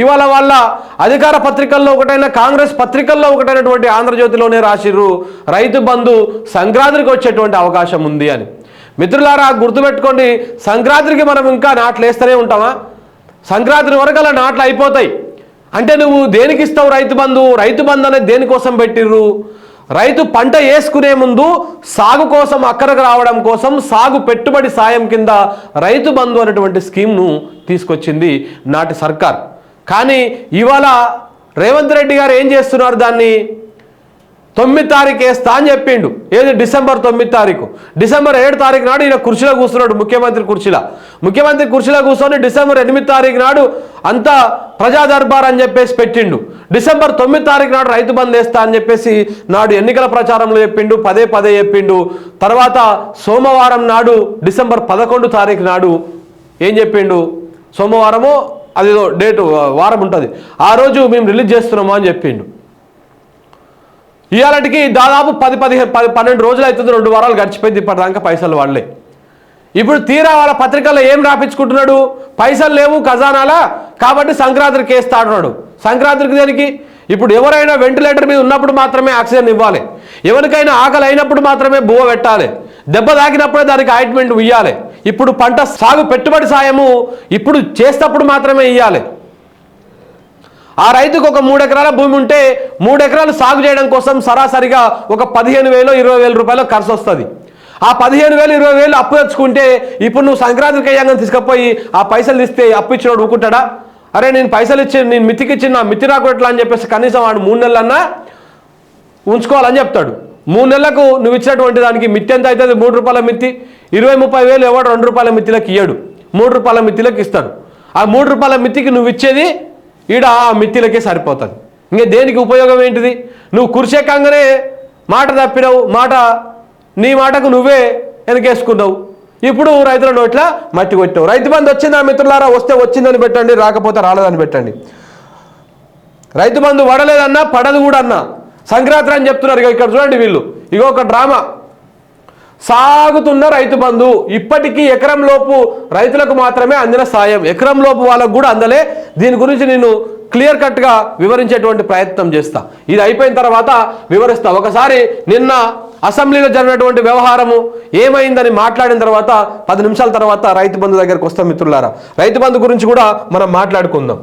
ఇవాళ వాళ్ళ అధికార పత్రికల్లో ఒకటైన కాంగ్రెస్ పత్రికల్లో ఒకటైనటువంటి ఆంధ్రజ్యోతిలోనే రాసిర్రు రైతు బంధు సంక్రాంతికి వచ్చేటువంటి అవకాశం ఉంది అని. మిత్రులారా గుర్తుపెట్టుకోండి సంక్రాంతికి మనం ఇంకా నాట్లు వేస్తూనే ఉంటామా? సంక్రాంతి వరకు అలా నాట్లు అయిపోతాయి. అంటే నువ్వు దేనికి ఇస్తావు రైతు బంధు? రైతు బంధు అనేది దేనికోసం పెట్టిర్రు? రైతు పంట వేసుకునే ముందు సాగు కోసం అక్కరకు రావడం కోసం సాగు పెట్టుబడి సాయం కింద రైతు బంధు అనేటువంటి స్కీమ్ను తీసుకొచ్చింది నాటి సర్కార్. కానీ ఇవాళ రేవంత్ రెడ్డి గారు ఏం చేస్తున్నారు దాన్ని? తొమ్మిది తారీఖు వేస్తా అని చెప్పిండు. ఏది? డిసెంబర్ తొమ్మిది తారీఖు. డిసెంబర్ ఏడు తారీఖు నాడు ఈయన కుర్చీలో కూర్చున్నాడు ముఖ్యమంత్రి కుర్చీలో. ముఖ్యమంత్రి కుర్చీలో కూర్చొని డిసెంబర్ ఎనిమిది తారీఖు నాడు అంతా ప్రజా దర్బార్ అని చెప్పేసి పెట్టిండు. డిసెంబర్ తొమ్మిది తారీఖు నాడు రైతు బంద్ వేస్తా అని చెప్పేసి నాడు ఎన్నికల ప్రచారంలో చెప్పిండు. పదే పదే చెప్పిండు. తర్వాత సోమవారం నాడు డిసెంబర్ పదకొండు తారీఖు నాడు ఏం చెప్పిండు? సోమవారము అదేదో డేటు వారం ఉంటుంది. ఆ రోజు మేము రిలీజ్ చేస్తున్నాము అని చెప్పిండు. ఇవాళకి దాదాపు పది పదిహేను పది పన్నెండు రోజులు అవుతుంది రెండు వారాలు గడిచిపోయింది ఇప్పటిదాకా పైసలు వాళ్ళే. ఇప్పుడు తీరా వాళ్ళ పత్రికల్లో ఏం రాపించుకుంటున్నాడు? పైసలు లేవు ఖజానాలా? కాబట్టి సంక్రాంతికి కేసు అంటున్నాడు సంక్రాంతికి దేనికి? ఇప్పుడు ఎవరైనా వెంటిలేటర్ మీద ఉన్నప్పుడు మాత్రమే ఆక్సిజన్ ఇవ్వాలి. ఎవరికైనా ఆకలి అయినప్పుడు మాత్రమే బువ్వ పెట్టాలి. దెబ్బ తాకినప్పుడే దానికి ఆయింట్మెంట్ ఇవ్వాలి ఇప్పుడు పంట సాగు పెట్టుబడి సాయము ఇప్పుడు చేసేటప్పుడు మాత్రమే ఇవ్వాలి ఆ రైతుకు ఒక మూడు ఎకరాల భూమి ఉంటే మూడు ఎకరాలు సాగు చేయడం కోసం సరాసరిగా ఒక పదిహేను వేలు ఇరవై వేల రూపాయలు ఖర్చు వస్తుంది. ఆ పదిహేను వేలు ఇరవై వేలు అప్పు తెచ్చుకుంటే ఇప్పుడు నువ్వు సంక్రాంతికి అయ్యాంగా తీసుకపోయి ఆ పైసలు ఇస్తే అప్పు ఇచ్చినోడు ఊకుంటాడా అరే నేను పైసలు ఇచ్చి నేను మితికి ఇచ్చిన మితి నాకు అని చెప్పేసి కనీసం వాడు మూడు నెలలన్నా ఉంచుకోవాలని చెప్తాడు. మూడు నెలలకు నువ్వు ఇచ్చినటువంటి దానికి మిత్తి ఎంత అవుతుంది? మూడు రూపాయల మిత్తి ఇరవై ముప్పై వేలు ఎవడు రెండు రూపాయల మిత్తిలోకి ఇయ్యడు. మూడు రూపాయల మిత్తిలకు ఇస్తాడు. ఆ మూడు రూపాయల మిత్తికి నువ్వు ఇచ్చేది ఈడ ఆ మిత్తిలకే సరిపోతుంది. ఇంకా దేనికి ఉపయోగం ఏంటిది? నువ్వు కురిసేకంగానే మాట తప్పినావు మాట నీ మాటకు నువ్వే వెనకేసుకున్నావు ఇప్పుడు రైతుల నోట్ల మట్టి కొట్టావు రైతు బంధు వచ్చిందా మిత్రులారా? వస్తే వచ్చిందని పెట్టండి రాకపోతే రాలేదని పెట్టండి. రైతు బంధు పడలేదన్నా పడదు కూడా అన్నా. సంక్రాంతి అని చెప్తున్నారు ఇక ఇక్కడ చూడండి వీళ్ళు. ఇగో ఒక డ్రామా. సాగుతున్న రైతు బంధు ఇప్పటికీ ఎకరం లోపు రైతులకు మాత్రమే అందిన సాయం. ఎకరం లోపు వాళ్ళకు కూడా అందలే. దీని గురించి నేను క్లియర్ కట్గా వివరించేటువంటి ప్రయత్నం చేస్తా. ఇది అయిపోయిన తర్వాత వివరిస్తా. ఒకసారి నిన్న అసెంబ్లీలో జరిగినటువంటి వ్యవహారము ఏమైందని మాట్లాడిన తర్వాత పది నిమిషాల తర్వాత రైతు బంధు దగ్గరకు వస్తాం మిత్రులారా. రైతు బంధు గురించి కూడా మనం మాట్లాడుకుందాం.